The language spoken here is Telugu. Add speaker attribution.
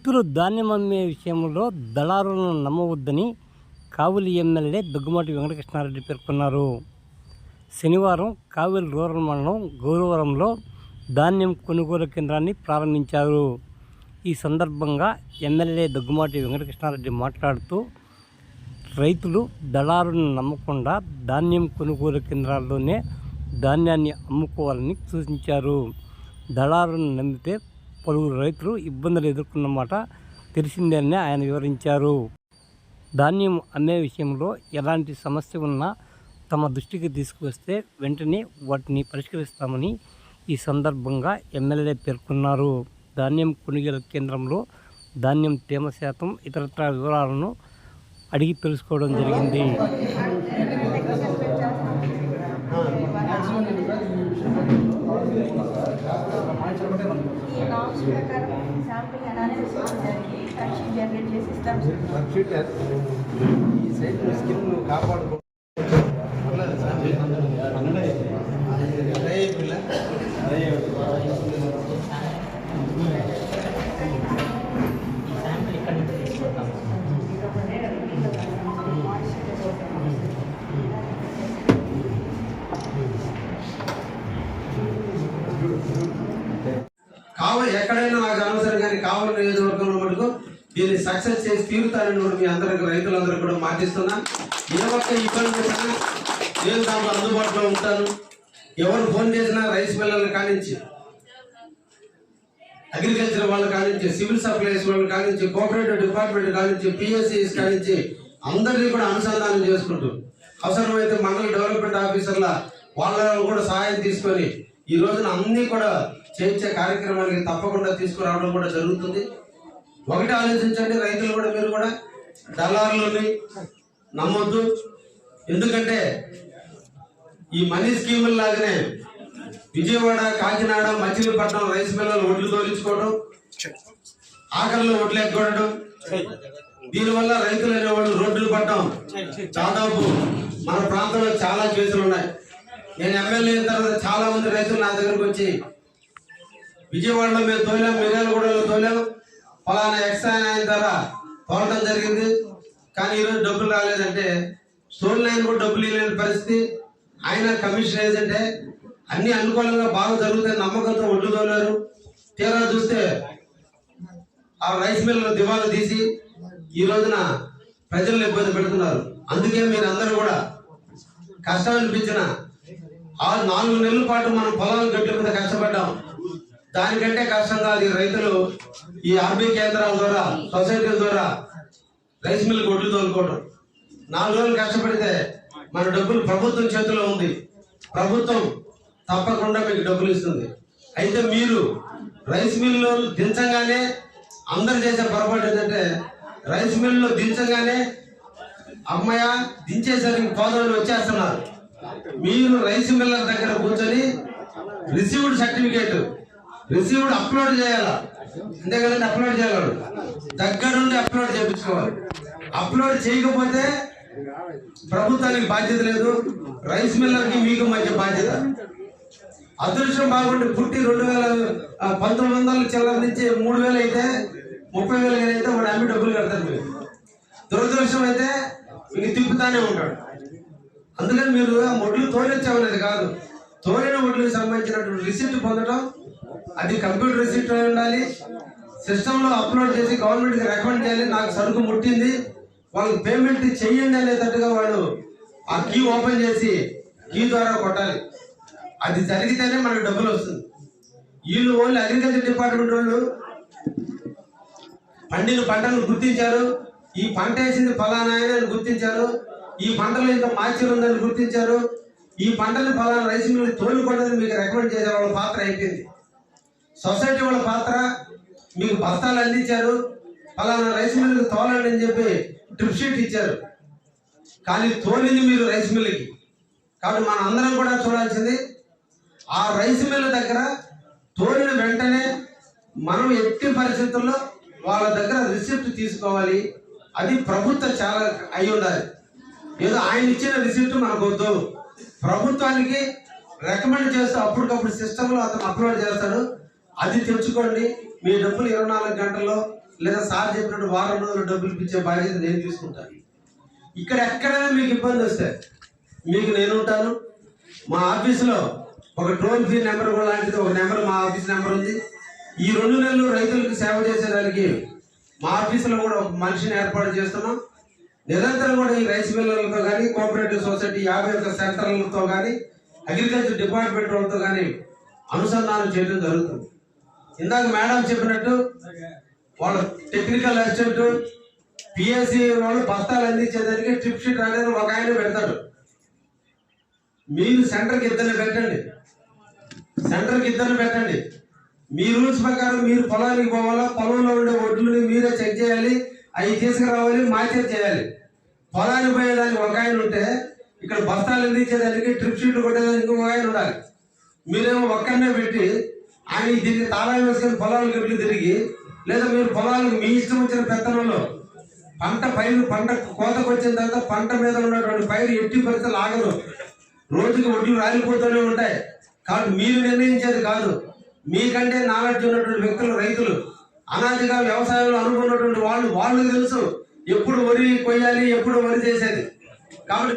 Speaker 1: రైతులు ధాన్యం అమ్మే విషయంలో దళారులను నమ్మవద్దని కావులి ఎమ్మెల్యే దగ్గుమాటి వెంకటకృష్ణారెడ్డి పేర్కొన్నారు. శనివారం కావేరి రూరల్ మండలం గౌరవరంలో ధాన్యం కొనుగోలు కేంద్రాన్ని ప్రారంభించారు. ఈ సందర్భంగా ఎమ్మెల్యే దగ్గుమాటి వెంకటకృష్ణారెడ్డి మాట్లాడుతూ రైతులు దళారులను నమ్మకుండా ధాన్యం కొనుగోలు కేంద్రాల్లోనే ధాన్యాన్ని అమ్ముకోవాలని సూచించారు. దళారులను నమ్మితే పలువురు రైతులు ఇబ్బందులు ఎదుర్కొన్నమాట తెలిసిందేనని ఆయన వివరించారు. ధాన్యం అమ్మే విషయంలో ఎలాంటి సమస్య ఉన్నా తమ దృష్టికి తీసుకువస్తే వెంటనే వాటిని పరిష్కరిస్తామని ఈ సందర్భంగా ఎమ్మెల్యే పేర్కొన్నారు. ధాన్యం కొనుగోలు కేంద్రంలో ధాన్యం తేమ శాతం ఇతరత్ర వివరాలను అడిగి తెలుసుకోవడం జరిగింది
Speaker 2: ఈ నామ్స్ ప్రకారం శాంపిల్ అనాలిసిస్ జరిగి ఫ్యాక్షన్ జనరేట్ చేసి ఇస్తాం
Speaker 3: ఈ సైడ్ స్కిన్ కాపాడుకో అదే పిల్ల కావాలి ఎక్కడైనా నాకు అనవసరం కానీ కావాలి నియోజకవర్గంలో మటుకు దీన్ని సక్సెస్ చేసి తీరుతారని కూడా మీ అందరికి రైతులందరూ కూడా మాటిస్తున్నా. ఏ ఒక్క ఇబ్బంది వచ్చినా నేను దాంట్లో అందుబాటులో ఉంటాను. ఎవరు ఫోన్ చేసినా రైస్ మిల్లర్ల కానించి అగ్రికల్చర్ వాళ్ళ కానించి సివిల్ సప్లైస్ వాళ్ళు కానించి కోఆపరేటివ్ డిపార్ట్మెంట్ కానించి పిఎస్సిస్ కానించి అందరినీ కూడా అనుసంధానం చేసుకుంటూ అవసరమైతే మండల డెవలప్మెంట్ ఆఫీసర్ల వాళ్ళ కూడా సహాయం తీసుకొని ఈ రోజున అన్ని కూడా చేయించే కార్యక్రమానికి తప్పకుండా తీసుకురావడం కూడా జరుగుతుంది. ఒకటి ఆలోచించండి రైతులు కూడా మీరు కూడా దళారులని నమ్మొద్దు. ఎందుకంటే ఈ మనీ స్కీముల లాగానే విజయవాడ కాకినాడ మచిలీపట్నం రైస్ మిల్లలు ఒడ్లు తోలించుకోవడం ఆకలిలో ఒడ్లు ఎక్కొడడం దీనివల్ల రైతులు అనేవాళ్ళు రోడ్లు పట్టడం దాదాపు మన ప్రాంతంలో చాలా కేసులు ఉన్నాయి. నేను ఎమ్మెల్యే అయిన తర్వాత చాలా మంది రైతులు నా దగ్గరకు వచ్చి విజయవాడలో మేము తోలాం మిర్యాలగూడలో తోలాం. ఫలానా ఎక్స్ట్రా ఆయన ద్వారా తోలడం జరిగింది. కానీ ఈరోజు డబ్బులు రాలేదంటే స్టోన్ లైన్ కూడా డబ్బులు ఇవ్వలేని పరిస్థితి. ఆయన కమిషన్ ఏజెంటే అన్ని అనుకూలంగా బాగా జరుగుతాయి నమ్మకంతో ఒడ్లు తోలారు. తీరా చూస్తే ఆ రైస్ మిల్లు దివాలు తీసి ఈ రోజున ప్రజలను ఇబ్బంది పెడుతున్నారు. అందుకే మీరు అందరూ కూడా కష్టం అనిపించిన ఆ నాలుగు నెలల పాటు మనం పొలాలు గట్ల మీద కష్టపడ్డాం. దానికంటే కష్టంగా అది ఈ రైతులు ఈ ఆర్బీ కేంద్రాల ద్వారా సొసైటీల ద్వారా రైస్ మిల్ గొడ్లు తోలుకోవడం. నాలుగు రోజులు కష్టపడితే మన డబ్బులు ప్రభుత్వం చేతిలో ఉంది. ప్రభుత్వం తప్పకుండా మీకు డబ్బులు ఇస్తుంది. అయితే మీరు రైస్ మిల్లు దించగానే అందరు చేసే పొరపాటు ఏంటంటే రైస్ మిల్లు దించగానే అమ్మయ్య దించేసరికి పోదవులు వచ్చేస్తున్నారు. మీరు రైస్ మిల్లర్ దగ్గర కూర్చొని రిసీవ్డ్ సర్టిఫికేట్ రిసీవ్డ్ అప్లోడ్ చేయాలా? అంతే కదండి అప్లోడ్ చేయగలడు. దగ్గరుండి అప్లోడ్ చేయించుకోవాలి. అప్లోడ్ చేయకపోతే ప్రభుత్వానికి బాధ్యత లేదు. రైస్ మిల్లర్కి మీకు మధ్య బాధ్యత. అదృష్టం బాగుంటే పుట్టి రెండు వేల పంతొమ్మిది వందల చిల్లర నుంచి మూడు వేలు అయితే ముప్పై వేలు కానీ అయితే వాడు అమ్మి డబ్బులు కడతారు మీరు. దురదృష్టం అయితే మీకు తిప్పుతానే ఉంటాడు. అందుకని మీరు ఆ మొడ్లు తోలిచ్చామనేది కాదు. తోలిన ఒడ్లకు సంబంధించినటువంటి రిసిప్ట్ పొందడం అది కంప్యూటర్ రిసిప్ట్ అయి ఉండాలి. సిస్టంలో అప్లోడ్ చేసి గవర్నమెంట్కి రికమెండ్ చేయాలి. నాకు సరుకు ముట్టింది. వాళ్ళకి పేమెంట్ చెయ్యండి అనేటట్టుగా వాళ్ళు ఆ కీ ఓపెన్ చేసి కీ ద్వారా కొట్టాలి. అది జరిగితేనే మనకు డబ్బులు వస్తుంది. వీళ్ళు ఓన్లీ అగ్రికల్చర్ డిపార్ట్మెంట్ వాళ్ళు పండిన పంటను గుర్తించారు. ఈ పంట వేసింది ఫలానా అని గుర్తించారు. ఈ పంటలో ఇంత మాచిర్ ఉందని గుర్తించారు. ఈ పంటలు ఫలానా రైస్ మిల్ తోలుకోవడానికి మీకు రికమెండ్ చేసే వాళ్ళ పాత్ర అయిపోయింది. సొసైటీ వాళ్ళ పాత్ర మీకు బస్తాలు అందించారు ఫలానా రైస్ మిల్లు తోలండి అని చెప్పి ట్రిప్ షీట్ ఇచ్చారు. కానీ తోలింది మీరు రైస్ మిల్కి కాబట్టి మన అందరం కూడా చూడాల్సింది ఆ రైస్ మిల్ దగ్గర తోలిన వెంటనే మనం ఎట్టి పరిస్థితుల్లో వాళ్ళ దగ్గర రిసిప్ట్ తీసుకోవాలి. అది ప్రభుత్వ చాలా అయి ఉండాలి. ఏదో ఆయన ఇచ్చిన రిసిప్ట్ మనకు వద్దు ప్రభుత్వానికి రికమెండ్ చేస్తూ అప్పటికప్పుడు సిస్టంలో అతను అప్లోడ్ చేస్తాడు. అది తెచ్చుకోండి. మీ డబ్బులు ఇరవై నాలుగు గంటల్లో లేదా సార్ చెప్పినట్టు వారం రోజులు డబ్బులు ఇచ్చే బాధ్యత నేను తీసుకుంటాను. ఇక్కడ ఎక్కడైనా మీకు ఇబ్బంది వస్తే మీకు నేను ఉంటాను. మా ఆఫీసులో ఒక టోల్ ఫ్రీ నెంబర్ కూడా లాంటిది ఒక నెంబర్ మా ఆఫీస్ నెంబర్ ఉంది. ఈ రెండు నెలలు రైతులకు సేవ చేసేదానికి మా ఆఫీసులో కూడా ఒక మనిషిని ఏర్పాటు చేస్తున్నాం. నిరంతరం కూడా ఈ రైస్ మిల్లర్లతో కానీ కోఆపరేటివ్ సొసైటీ యాభై ఒక్క సెంటర్లతో కానీ అగ్రికల్చర్ డిపార్ట్మెంట్ వాళ్ళతో కానీ అనుసంధానం చేయడం జరుగుతుంది. ఇందాక మేడం చెప్పినట్టు వాళ్ళ టెక్నికల్ అసిస్టెంట్ పిఎస్సి వాళ్ళు బస్తాలు అందించేదానికి ట్రిప్ షీట్ అనేది ఒక ఆయన పెడతాడు. మీరు సెంటర్కి ఇద్దరిని పెట్టండి. సెంటర్కి ఇద్దరిని పెట్టండి. మీ రూల్స్ ప్రకారం మీరు పొలానికి పోవాలా? పొలంలో ఉండే ఒడ్లని మీరే చెక్ చేయాలి. అవి తీసుకురావాలి మార్కెట్ చేయాలి. పొలానికి పోయేదానికి ఒక ఆయన ఉంటే ఇక్కడ బస్తాలు అందించేదానికి ట్రిప్ షీట్ కొట్టేదానికి ఒక ఆయన ఉండాలి. మీరేమో ఒక్కనే పెట్టి ఆయన దీన్ని తాళాలు వేసుకొని పొలాలకు వెళ్ళి తిరిగి లేదా మీరు పొలాలకు మీ ఇష్టం వచ్చిన పెత్తనంలో పంట పైరు పంట కోతకు వచ్చిన తర్వాత పంట మీద ఉన్నటువంటి పైరు ఎట్టి పరిస్థితులు ఆగదు. రోజుకి ఒడ్లు రాలిపోతూనే ఉంటాయి. కాబట్టి మీరు నిర్ణయించేది కాదు. మీకంటే నాలెడ్జ్ ఉన్నటువంటి వ్యక్తులు రైతులు అనాదిగా వ్యవసాయంలో అనుకున్నటువంటి వాళ్ళు వాళ్ళకి తెలుసు ఎప్పుడు వరి కొయ్యాలి ఎప్పుడు వరి చేసేది. కాబట్టి